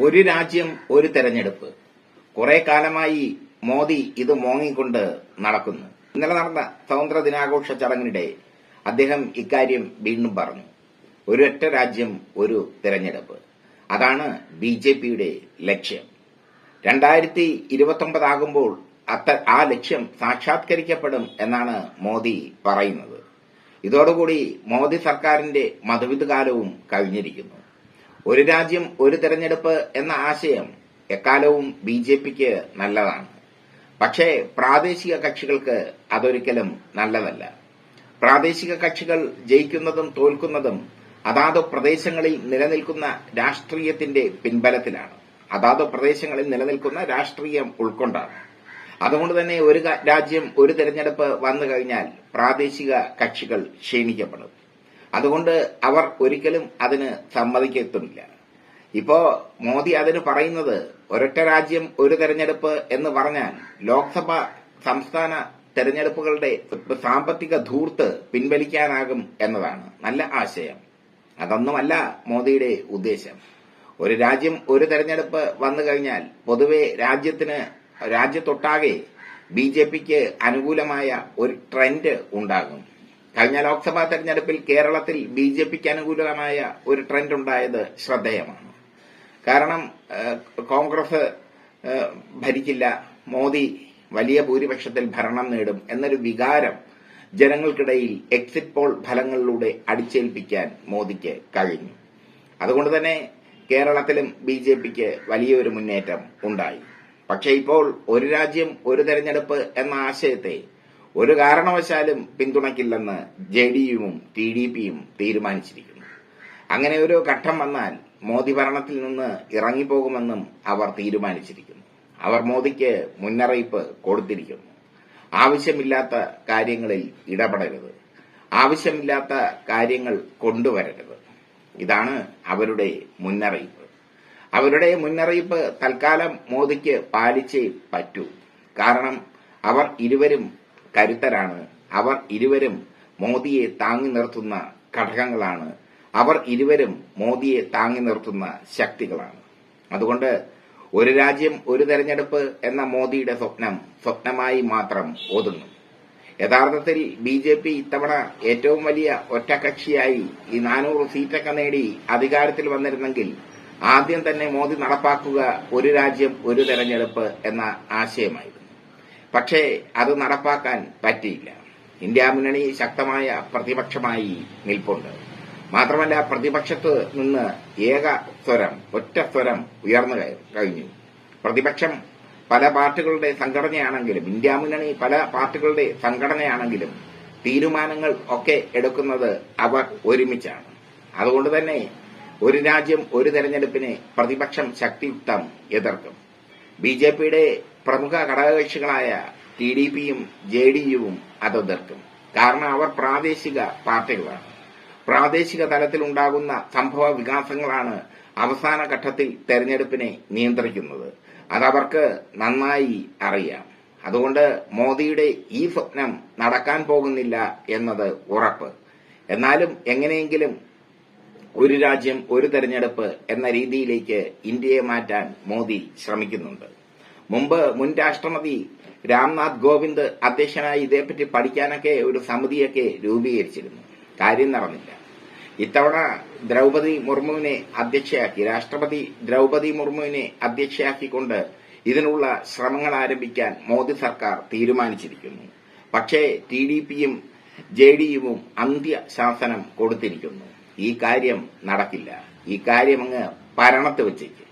ഒരു രാജ്യം ഒരു തെരഞ്ഞെടുപ്പ്. കുറെ കാലമായി മോദി ഇത് മോങ്ങിക്കൊണ്ട് നടക്കുന്നു. ഇന്നലെ നടന്ന സ്വാതന്ത്ര്യ ദിനാഘോഷ ചടങ്ങിനിടെ അദ്ദേഹം ഇക്കാര്യം വീണ്ടും പറഞ്ഞു. ഒരൊറ്റ രാജ്യം ഒരു തെരഞ്ഞെടുപ്പ്. അതാണ് ബി ജെ പിയുടെ ലക്ഷ്യം. രണ്ടായിരത്തി ഇരുപത്തൊമ്പതാകുമ്പോൾ ആ ലക്ഷ്യം സാക്ഷാത്കരിക്കപ്പെടും എന്നാണ് മോദി പറയുന്നത്. ഇതോടുകൂടി മോദി സർക്കാരിന്റെ മധുവിധ കാലവും കഴിഞ്ഞിരിക്കുന്നു. ഒരു രാജ്യം ഒരു തെരഞ്ഞെടുപ്പ് എന്ന ആശയം എക്കാലവും ബി ജെ പിക്ക് നല്ലതാണ്. പക്ഷേ പ്രാദേശിക കക്ഷികൾക്ക് അതൊരിക്കലും നല്ലതല്ല. പ്രാദേശിക കക്ഷികൾ ജയിക്കുന്നതും തോൽക്കുന്നതും അതാത് പ്രദേശങ്ങളിൽ നിലനിൽക്കുന്ന രാഷ്ട്രീയത്തിന്റെ പിൻബലത്തിലാണ്. അതാത് പ്രദേശങ്ങളിൽ നിലനിൽക്കുന്ന രാഷ്ട്രീയം ഉൾക്കൊണ്ടാണ്. അതുകൊണ്ട് തന്നെ ഒരു രാജ്യം ഒരു തെരഞ്ഞെടുപ്പ് വന്നു കഴിഞ്ഞാൽ പ്രാദേശിക കക്ഷികൾ ക്ഷീണിക്കപ്പെടും. അതുകൊണ്ട് അവർ ഒരിക്കലും അതിന് സമ്മതിക്കത്തുമില്ല ഇപ്പോ മോദി അതിന് പറയുന്നത് ഒരൊറ്റ രാജ്യം ഒരു തെരഞ്ഞെടുപ്പ് എന്ന് പറഞ്ഞാൽ ലോക്സഭ സംസ്ഥാന തെരഞ്ഞെടുപ്പുകളുടെ സാമ്പത്തിക ധൂർത്ത് പിൻവലിക്കാനാകും എന്നതാണ് നല്ല ആശയം. അതൊന്നുമല്ല മോദിയുടെ ഉദ്ദേശം. ഒരു രാജ്യം ഒരു തെരഞ്ഞെടുപ്പ് വന്നു കഴിഞ്ഞാൽ പൊതുവെ രാജ്യത്തിന് രാജ്യത്തൊട്ടാകെ ബി ജെ പിക്ക് അനുകൂലമായ ഒരു ട്രെൻഡ് ഉണ്ടാകും. കഴിഞ്ഞ ലോക്സഭാ തെരഞ്ഞെടുപ്പിൽ കേരളത്തിൽ ബി ജെ പിക്ക് അനുകൂലമായ ഒരു ട്രെൻഡ് ഉണ്ടായത് ശ്രദ്ധേയമാണ്. കാരണം കോൺഗ്രസ് ഭരിക്കില്ല. മോദി വലിയ ഭൂരിപക്ഷത്തിൽ ഭരണം നേടും എന്നൊരു വികാരം ജനങ്ങൾക്കിടയിൽ എക്സിറ്റ് പോൾ ഫലങ്ങളിലൂടെ അടിച്ചേൽപ്പിക്കാൻ മോദിക്ക് കഴിഞ്ഞു. അതുകൊണ്ട് തന്നെ കേരളത്തിലും ബി ജെ പിക്ക് വലിയൊരു മുന്നേറ്റം ഉണ്ടായി. പക്ഷേ ഇപ്പോൾ ഒരു രാജ്യം ഒരു തെരഞ്ഞെടുപ്പ് എന്ന ആശയത്തെ ഒരു കാരണവശാലും പിന്തുണയ്ക്കില്ലെന്ന് ജെ ഡി യുവും ടി ഡി പിയും തീരുമാനിച്ചിരിക്കുന്നു. അങ്ങനെ ഒരു ഘട്ടം വന്നാൽ മോദി ഭരണത്തിൽ നിന്ന് ഇറങ്ങിപ്പോകുമെന്നും അവർ തീരുമാനിച്ചിരിക്കുന്നു. അവർ മോദിക്ക് മുന്നറിയിപ്പ് കൊടുത്തിരിക്കുന്നു. ആവശ്യമില്ലാത്ത കാര്യങ്ങളിൽ ഇടപെടരുത്. ആവശ്യമില്ലാത്ത കാര്യങ്ങൾ കൊണ്ടുവരരുത്. ഇതാണ് അവരുടെ മുന്നറിയിപ്പ്. അവരുടെ മുന്നറിയിപ്പ് തൽക്കാലം മോദിക്ക് പാലിച്ചേ പറ്റൂ. കാരണം അവർ ഇരുവരും കരുത്തരാണ്. അവർ ഇരുവരും മോദിയെ താങ്ങി നിർത്തുന്ന ഘടകങ്ങളാണ്. അവർ ഇരുവരും മോദിയെ താങ്ങി നിർത്തുന്ന ശക്തികളാണ്. അതുകൊണ്ട് ഒരു രാജ്യം ഒരു തെരഞ്ഞെടുപ്പ് എന്ന മോദിയുടെ സ്വപ്നം സ്വപ്നമായി മാത്രം ഒതുങ്ങും. യഥാർത്ഥത്തിൽ ബി ജെ പി ഇത്തവണ ഏറ്റവും വലിയ ഒറ്റകക്ഷിയായി ഈ നാനൂറ് സീറ്റൊക്കെ നേടി അധികാരത്തിൽ വന്നിരുന്നെങ്കിൽ ആദ്യം തന്നെ മോദി നടപ്പാക്കുക ഒരു രാജ്യം ഒരു തെരഞ്ഞെടുപ്പ് എന്ന ആശയമായിരുന്നു. പക്ഷേ അത് നടപ്പാക്കാൻ പറ്റിയില്ല. ഇന്ത്യ മുന്നണി ശക്തമായ പ്രതിപക്ഷമായി നിൽപ്പുണ്ട്. മാത്രമല്ല പ്രതിപക്ഷത്ത് നിന്ന് ഏക സ്വരം ഒറ്റ സ്വരം ഉയർന്നു കഴിഞ്ഞു. പ്രതിപക്ഷം പല പാർട്ടികളുടെ സംഘടനയാണെങ്കിലും ഇന്ത്യ മുന്നണി പല പാർട്ടികളുടെ സംഘടനയാണെങ്കിലും തീരുമാനങ്ങൾ ഒക്കെ എടുക്കുന്നത് അവർ ഒരുമിച്ചാണ്. അതുകൊണ്ട് തന്നെ ഒരു രാജ്യം ഒരു തെരഞ്ഞെടുപ്പിനെ പ്രതിപക്ഷം ശക്തിയുക്തം എതിർക്കും. ബി ജെ പിയുടെ പ്രമുഖ ഘടകകക്ഷികളായ ടി ഡി പിയും ജെ ഡി യുവും അത് എതിർക്കും കാരണം അവർ പ്രാദേശിക പാർട്ടികളാണ്. പ്രാദേശിക തലത്തിൽ ഉണ്ടാകുന്ന സംഭവ വികാസങ്ങളാണ് അവസാന ഘട്ടത്തിൽ തെരഞ്ഞെടുപ്പിനെ നിയന്ത്രിക്കുന്നത്. അതവർക്ക് നന്നായി അറിയാം. അതുകൊണ്ട് മോദിയുടെ ഈ സ്വപ്നം നടക്കാൻ പോകുന്നില്ല എന്നത് ഉറപ്പ്. എന്നാലും എങ്ങനെയെങ്കിലും ഒരു രാജ്യം ഒരു തെരഞ്ഞെടുപ്പ് എന്ന രീതിയിലേക്ക് ഇന്ത്യയെ മാറ്റാൻ മോദി ശ്രമിക്കുന്നുണ്ട്. മുമ്പ് മുൻ രാഷ്ട്രപതി രാംനാഥ് കോവിന്ദ് അധ്യക്ഷനായി ഇതേപ്പറ്റി പഠിക്കാനൊക്കെ ഒരു സമിതിയൊക്കെ രൂപീകരിച്ചിരുന്നു. കാര്യം നടന്നില്ല. ഇത്തവണ ദ്രൗപതി മുർമുവിനെ അധ്യക്ഷയാക്കി രാഷ്ട്രപതി ദ്രൗപതി മുർമുവിനെ അധ്യക്ഷയാക്കിക്കൊണ്ട് ഇതിനുള്ള ശ്രമങ്ങൾ ആരംഭിക്കാൻ മോദി സർക്കാർ തീരുമാനിച്ചിരിക്കുന്നു. പക്ഷേ ടി ഡി പിയും ജെ ഡി യുവും അന്ത്യശാസനം കൊടുത്തിരിക്കുന്നു. ഈ കാര്യം നടക്കില്ല. ഈ കാര്യം അങ്ങ് പരണത്ത് വെച്ചേക്ക്.